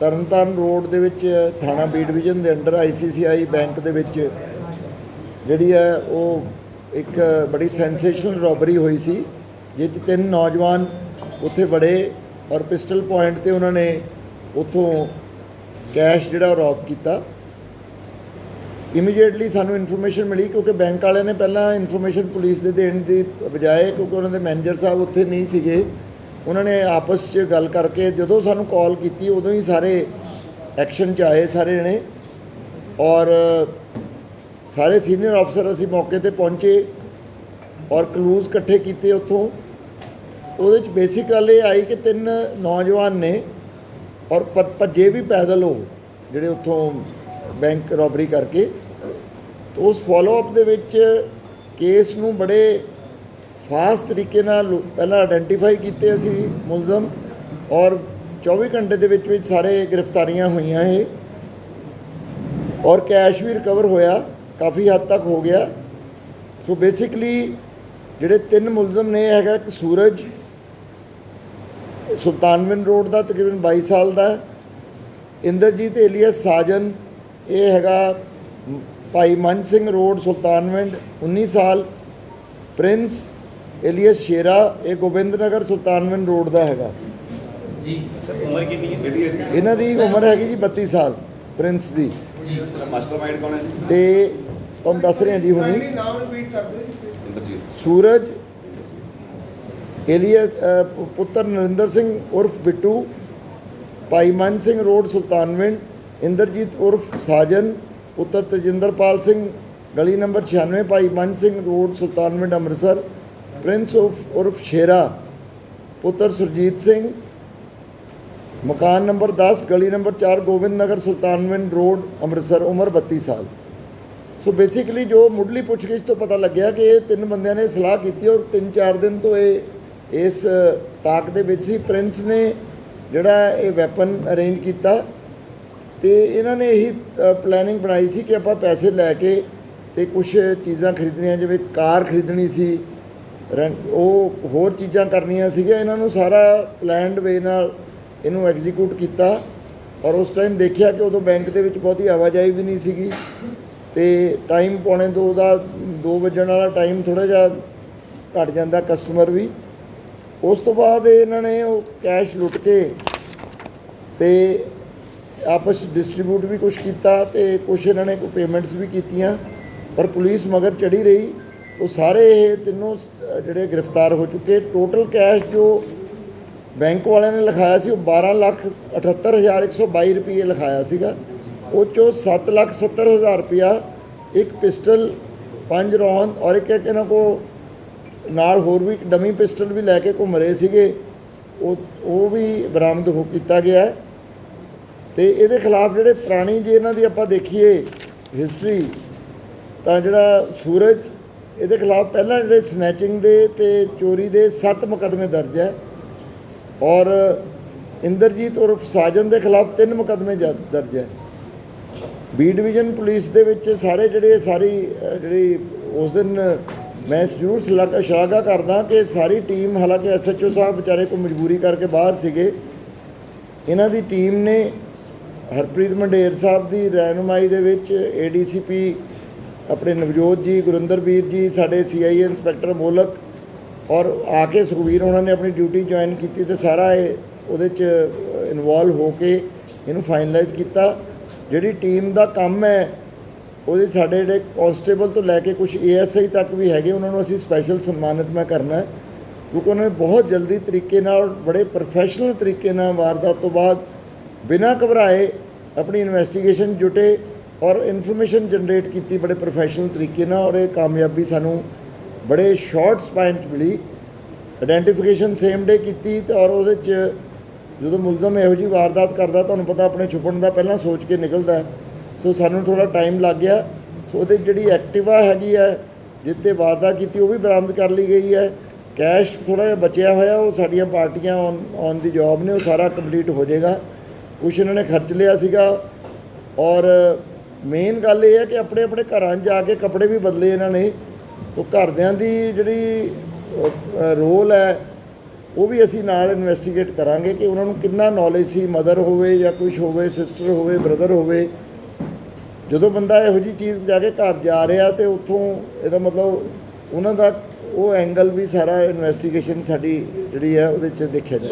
Tarn Taran road ਦੇ ਵਿੱਚ ਥਾਣਾ ਬੀ ਡਿਵੀਜ਼ਨ ਦੇ ਅੰਡਰ ਆਈਸੀਸੀਆਈ ਬੈਂਕ ਦੇ ਵਿੱਚ ਜਿਹੜੀ ਹੈ ਉਹ ਇੱਕ ਬੜੀ ਸੈਂਸੇਸ਼ਨਲ ਰੋਬਰੀ ਹੋਈ ਸੀ ਜਿਹ 'ਚ ਤਿੰਨ ਨੌਜਵਾਨ ਉੱਥੇ ਵੜੇ ਔਰ ਪਿਸਟਲ ਪੁਆਇੰਟ ਤੇ ਉਹਨਾਂ ਨੇ ਉੱਥੋਂ ਕੈਸ਼ ਜਿਹੜਾ ਰੌਬ ਕੀਤਾ। ਇਮੀਡੀਏਟਲੀ ਸਾਨੂੰ ਇਨਫੋਰਮੇਸ਼ਨ ਮਿਲੀ ਕਿਉਂਕਿ ਬੈਂਕ ਵਾਲਿਆਂ ਨੇ ਪਹਿਲਾਂ ਇਨਫੋਰਮੇਸ਼ਨ ਪੁਲਿਸ ਦੇ ਦੇਣ ਦੀ ਬਜਾਏ ਕਿਉਂਕਿ ਉਹਨਾਂ ਦੇ ਮੈਨੇਜਰ ਸਾਹਿਬ ਉੱਥੇ ਨਹੀਂ ਸੀਗੇ ਉਹਨਾਂ ਨੇ ਆਪਸ 'ਚ ਗੱਲ ਕਰਕੇ ਜਦੋਂ ਸਾਨੂੰ ਕਾਲ ਕੀਤੀ, ਉਦੋਂ ਹੀ ਸਾਰੇ ਐਕਸ਼ਨ 'ਚ ਆਏ ਸਾਰੇ ਜਣੇ। ਔਰ ਸਾਰੇ ਸੀਨੀਅਰ ਅਫਸਰ ਅਸੀਂ ਮੌਕੇ ਤੇ ਪਹੁੰਚੇ ਔਰ ਕਲੂਜ਼ ਇਕੱਠੇ ਕੀਤੇ ਉੱਥੋਂ। ਉਹਦੇ 'ਚ ਬੇਸਿਕ ਗੱਲ ਇਹ ਆਈ ਕਿ ਤਿੰਨ ਨੌਜਵਾਨ ਨੇ ਔਰ ਭ- ਭੱਜੇ ਵੀ ਪੈਦਲ ਹੋ ਜਿਹੜੇ ਉੱਥੋਂ ਬੈਂਕ ਰੋਬਰੀ ਕਰਕੇ। ਤਾਂ ਉਸ ਫਾਲੋ ਦੇ ਵਿੱਚ ਕੇਸ ਨੂੰ ਬੜੇ ਫਾਸਟ ਤਰੀਕੇ ਨਾਲ ਲੋ- ਪਹਿਲਾਂ ਆਇਡੈਂਟੀਫਾਈ ਕੀਤੇ ਅਸੀਂ ਮੁਲਜ਼ਮ ਔਰ 24 ਘੰਟੇ ਦੇ ਵਿੱਚ ਵਿੱਚ ਸਾਰੇ ਗ੍ਰਿਫਤਾਰੀਆਂ ਹੋਈਆਂ ਇਹ। ਔਰ ਕੈਸ਼ ਵੀ ਰਿਕਵਰ ਹੋਇਆ, ਕਾਫੀ ਹੱਦ ਤੱਕ ਹੋ ਗਿਆ। ਸੋ ਬੇਸਿਕਲੀ ਜਿਹੜੇ ਤਿੰਨ ਮੁਲਜ਼ਮ ਨੇ, ਇਹ ਹੈਗਾ ਇੱਕ ਸੂਰਜ ਸੁਲਤਾਨਵਿੰਦ ਰੋਡ ਦਾ, ਤਕਰੀਬਨ 22 ਸਾਲ ਦਾ। ਇੰਦਰਜੀਤ ਏਲੀਅਸ ਸਾਜਨ, ਇਹ ਹੈਗਾ ਭਾਈ ਮਨ ਸਿੰਘ ਰੋਡ ਸੁਲਤਾਨਵਿੰਦ 19 ਸਾਲ। ਪ੍ਰਿੰਸ ਏਲੀਅਸ ਸ਼ੇਰਾ ਇਹ ਗੋਬਿੰਦਨਗਰ ਸੁਲਤਾਨਵਿੰਦ ਰੋਡ ਦਾ ਹੈਗਾ। ਜੀ ਸਰ ਉਮਰ ਕਿੰਨੀ ਹੈ? ਇਹਨਾਂ ਦੀ ਉਮਰ ਹੈਗੀ ਜੀ 32 ਸਾਲ ਪ੍ਰਿੰਸ ਦੀ। ਜੀ। ਮਾਸਟਰਮਾਈਂਡ ਕੌਣ ਹੈ ਜੀ? ਤੇ ਤੁਹਾਨੂੰ ਦੱਸ ਰਹੇ ਹਾਂ ਜੀ ਹੁਣੀ। ਨਾਮ ਰਿਪੀਟ ਕਰ ਦਿਓ ਇੰਦਰਜੀਤ ਸੂਰਜ ਪੁ- ਪੁੱਤਰ ਨਰਿੰਦਰ ਸਿੰਘ ਉਰਫ ਬਿੱਟੂ ਭਾਈ ਮਨ ਸਿੰਘ ਰੋਡ ਸੁਲਤਾਨਵਿੰਡ ਇੰਦਰਜੀਤ ਉਰਫ ਸਾਜਨ ਪੁੱਤਰ ਤਜਿੰਦਰਪਾਲ ਸਿੰਘ ਗਲੀ number 96 Bhai Man Singh road Sultanwind Amritsar Prince ਉਰਫ ਉਰਫ ਸ਼ੇਰਾ ਪੁੱਤਰ ਸੁਰਜੀਤ ਸਿੰਘ, ਮਕਾਨ ਨੰਬਰ 10 ਗਲੀ ਨੰਬਰ 4 ਗੋਬਿੰਦ ਨਗਰ ਸੁਲਤਾਨਵਿੰਦ ਰੋਡ, ਅੰਮ੍ਰਿਤਸਰ, ਉਮਰ 32 ਸਾਲ। ਸੋ ਬੇਸਿਕਲੀ ਜੋ ਮੁੱਢਲੀ ਪੁੱਛਗਿੱਛ ਤੋਂ ਪਤਾ ਲੱਗਿਆ ਕਿ ਇਹ ਤਿੰਨ ਬੰਦਿਆਂ ਨੇ ਸਲਾਹ ਕੀਤੀ ਔਰ 3-4 ਦਿਨ ਤੋਂ ਇਹ, ਇਸ, ਤਾਕ ਦੇ ਵਿੱਚ ਸੀ। ਪ੍ਰਿੰਸ ਨੇ ਜਿਹੜਾ ਇਹ ਵੈਪਨ ਅਰੇਂਜ ਕੀਤਾ ਤੇ ਇਹਨਾਂ ਨੇ ਇਹੀ ਪਲੈਨਿੰਗ ਬਣਾਈ ਸੀ ਕਿ ਆਪਾਂ ਪੈਸੇ ਲੈ ਕੇ ਤੇ ਕੁਝ ਚੀਜ਼ਾਂ ਖਰੀਦਣੀਆਂ, ਜਿਵੇਂ ਕਾਰ ਖਰੀਦਣੀ ਸੀ ਉਹ ਹੋਰ ਚੀਜ਼ਾਂ ਕਰਨੀਆਂ ਸੀਗੀਆਂ, ਇਹਨਾਂ ਨੂੰ ਸਾਰਾ ਪਲੈਨਡ ਵੇ ਨਾਲ ਇਹਨੂੰ ਐਗਜ਼ੀਕਿਊਟ ਕੀਤਾ। ਔਰ ਉਸ ਟਾਈਮ ਦੇਖਿਆ ਕਿ ਉਦੋਂ ਬੈਂਕ ਦੇ ਵਿੱਚ ਬਹੁਤੀ ਆਵਾਜਾਈ ਵੀ ਨਹੀਂ ਸੀਗੀ। ਤੇ ਟਾਈਮ ਪੌਣੇ ਦੋ ਦਾ 2 ਵਜਣ ਵਾਲਾ ਟਾਈਮ ਥੋੜਾ ਜਿਹਾ ਘਟ ਜਾਂਦਾ ਕਸਟਮਰ ਵੀ। ਉਸ ਤੋਂ ਬਾਅਦ ਇਹਨਾਂ ਨੇ ਉਹ ਕੈਸ਼ ਲੁੱਟ ਕੇ ਤੇ ਆਪਸ ਡਿਸਟ੍ਰੀਬਿਊਟ ਵੀ ਕੁਝ ਕੀਤਾ ਤੇ ਕੁਝ ਇਹਨਾਂ ਨੇ ਕੋਈ ਪੇਮੈਂਟਸ ਵੀ ਕੀਤੀਆਂ। ਪਰ ਪੁਲਿਸ ਮਗਰ ਚੜੀ ਰਹੀ। ਉਹ ਸਾਰੇ ਇਹ ਤਿੰਨੋਂ ਜਿਹੜੇ ਗ੍ਰਿਫਤਾਰ ਹੋ ਚੁੱਕੇ ਟੋਟਲ ਕੈਸ਼ ਜੋ ਬੈਂਕ ਵਾਲਿਆਂ ਨੇ ਲਿਖਾਇਆ ਸੀ, ਉਹ 12 ਲੱਖ 78122 ਰੁਪਏ ਲਿਖਾਇਆ ਸੀਗਾ। ਉਹ ਚੋਂ 7 ਲੱਖ 70 ਹਜ਼ਾਰ ਰੁਪਇਆ ਇੱਕ ਪਿਸਟਲ, ਪੰਜ ਰੌਂਦ ਔਰ ਇੱਕ ਇਹਨਾਂ ਕੋ ਨਾਲ ਹੋਰ ਵੀ ਇੱਕ ਡਮੀ ਪਿਸਟਲ ਵੀ ਲੈ ਕੇ ਘੁੰਮ ਰਹੇ ਸੀਗੇ। ਉਹ ਉਹ ਵੀ ਬਰਾਮਦ ਹੋ ਕੀਤਾ ਗਿਆ। ਹੈ ਤੇ ਇਹਦੇ ਖਿਲਾਫ ਜਿਹੜੇ ਪੁਰਾਣੀ ਜੇ ਇਹਨਾਂ ਦੀ ਆਪਾਂ ਦੇਖੀਏ ਹਿਸਟਰੀ ਤਾਂ ਜਿਹੜਾ ਸੂਰਜ ਇਹਦੇ ਖਿਲਾਫ ਪਹਿਲਾਂ ਜਿਹੜੇ ਸਨੈਚਿੰਗ ਦੇ ਤੇ ਚੋਰੀ ਦੇ 7 ਮੁਕੱਦਮੇ ਦਰਜ ਹੈ। ਔਰ ਇੰਦਰਜੀਤ ਉਰਫ ਸਾਜਨ ਦੇ ਖਿਲਾਫ 3 ਮੁਕੱਦਮੇ ਦਰਜ ਹੈ। ਬੀ ਡਿਵੀਜ਼ਨ ਪੁਲਿਸ ਦੇ ਵਿੱਚ ਸਾਰੇ ਜਿਹੜੇ, ਸਾਰੀ ਜਿਹੜੀ ਉਸ ਦਿਨ ਮੈਂ ਜ਼ਰੂਰ ਸ਼ਲਾਘਾ ਸ਼ਲਾਘਾ ਕਰਦਾ ਕਿ ਸਾਰੀ ਟੀਮ ਹਾਲਾਂਕਿ ਐਸਐਚਓ ਸਾਹਿਬ ਵਿਚਾਰੇ ਕੋ ਮਜਬੂਰੀ ਕਰਕੇ ਬਾਹਰ ਸੀਗੇ। ਇਹਨਾਂ ਦੀ ਟੀਮ ਨੇ ਹਰਪ੍ਰੀਤ ਮੰਡੇਰ ਸਾਹਿਬ ਦੀ ਰਹਿਨੁਮਾਈ ਦੇ ਵਿੱਚ ਏਡੀਸੀਪੀ ਆਪਣੇ ਨਵਜੋਤ ਜੀ, ਗੁਰਿੰਦਰ ਵੀਰ ਜੀ, ਸਾਡੇ ਸੀਆਈਏ ਇੰਸਪੈਕਟਰ ਮੋਲਕ ਔਰ ਆ ਕੇ ਸੁਖਵੀਰ ਉਹਨਾਂ ਨੇ ਆਪਣੀ ਡਿਊਟੀ ਜੁਆਇਨ ਕੀਤੀ ਤੇ ਸਾਰਾ ਇਹ ਉਹਦੇ ਚ ਇਨਵੋਲਵ ਹੋ ਕੇ ਇਹਨੂੰ ਫਾਈਨਲਾਈਜ਼ ਕੀਤਾ। ਜਿਹੜੀ ਟੀਮ ਦਾ ਕੰਮ ਹੈ, ਉਹਦੇ ਸਾਡੇ ਜਿਹੜੇ ਕਾਂਸਟੇਬਲ ਤੋਂ ਲੈ ਕੇ ਕੁਝ ਏਐਸਆਈ ਤੱਕ ਵੀ ਹੈਗੇ, ਉਹਨਾਂ ਨੂੰ ਅਸੀਂ ਸਪੈਸ਼ਲ ਸਨਮਾਨਿਤ ਮੈਂ ਕਰਨਾ ਕਿਉਂਕਿ ਉਹਨਾਂ ਨੇ ਬਹੁਤ ਜਲਦੀ ਤਰੀਕੇ ਨਾਲ, ਬੜੇ ਪ੍ਰੋਫੈਸ਼ਨਲ ਤਰੀਕੇ ਨਾਲ ਵਾਰਦਾਤ ਤੋਂ ਬਾਅਦ ਬਿਨਾਂ ਘਬਰਾਏ ਆਪਣੀ ਇਨਵੈਸਟੀਗੇਸ਼ਨ ਜੁਟੇ। ਔਰ ਇਨਫੋਰਮੇਸ਼ਨ ਜਨਰੇਟ ਕੀਤੀ ਬੜੇ ਪ੍ਰੋਫੈਸ਼ਨਲ ਤਰੀਕੇ ਨਾਲ ਔਰ ਇਹ ਕਾਮਯਾਬੀ ਸਾਨੂੰ ਬੜੇ ਸ਼ਾਰਟ ਸਪੈਨ 'ਚ ਮਿਲੀ। ਆਇਡੈਂਟੀਫਿਕੇਸ਼ਨ ਸੇਮ ਡੇ ਕੀਤੀ ਤੇ ਔਰ ਉਹਦੇ 'ਚ ਜਦੋਂ ਮੁਲਜ਼ਮ ਇਹੋ ਜਿਹੀ ਵਾਰਦਾਤ ਕਰਦਾ, ਤੁਹਾਨੂੰ ਪਤਾ ਆਪਣੇ ਛੁਪਣ ਦਾ ਪਹਿਲਾਂ ਸੋਚ ਕੇ ਨਿਕਲਦਾ ਸੋ ਸਾਨੂੰ ਥੋੜਾ ਟਾਈਮ ਲੱਗ ਗਿਆ। ਸੋ ਉਹਦੇ ਜਿਹੜੀ ਐਕਟਿਵਾ ਹੈਗੀ ਹੈ ਜਿੱਤੇ ਵਾਰਦਾਤ ਕੀਤੀ, ਉਹ ਵੀ ਬਰਾਮਦ ਕਰ ਲਈ ਗਈ ਹੈ। ਕੈਸ਼ ਥੋੜਾ ਜਿਹਾ ਬਚਿਆ ਹੋਇਆ, ਉਹ ਸਾਡੀਆਂ ਪਾਰਟੀਆਂ ਔਨ ਔਨ ਦੀ ਜੌਬ ਨੇ, ਉਹ ਸਾਰਾ ਕੰਪਲੀਟ ਹੋ ਜਾਏਗਾ। ਕੁਛ ਇਹਨਾਂ ਨੇ ਖਰਚ ਲਿਆ ਸੀਗਾ ਔਰ ਮੇਨ ਗੱਲ ਇਹ ਹੈ ਕਿ ਆਪਣੇ ਆਪਣੇ ਘਰਾਂ 'ਚ ਜਾ ਕੇ ਕੱਪੜੇ ਵੀ ਬਦਲੇ ਇਹਨਾਂ ਨੇ। ਉਹ ਘਰਦਿਆਂ ਦੀ ਜਿਹੜੀ ਰੋਲ ਹੈ, ਉਹ ਵੀ ਅਸੀਂ ਨਾਲ ਇਨਵੈਸਟੀਗੇਟ ਕਰਾਂਗੇ ਕਿ ਉਹਨਾਂ ਨੂੰ ਕਿੰਨਾ ਨੌਲੇਜ ਸੀ ਮਦਰ ਹੋਵੇ ਜਾਂ ਕੁਝ ਹੋਵੇ ਸਿਸਟਰ ਹੋਵੇ ਬ੍ਰਦਰ ਹੋਵੇ। ਜਦੋਂ ਬੰਦਾ ਇਹੋ ਜੀ ਚੀਜ਼ ਜਾ ਕੇ ਘਰ ਜਾ ਰਿਹਾ ਤੇ ਉੱਥੋਂ ਇਹਦਾ ਮਤਲਬ ਉਹਨਾਂ ਦਾ ਉਹ ਐਂਗਲ ਵੀ ਸਾਰਾ ਇਨਵੈਸਟੀਗੇਸ਼ਨ ਸਾਡੀ ਜਿਹੜੀ ਹੈ ਉਹਦੇ 'ਚ ਦੇਖਿਆ ਜਾਏ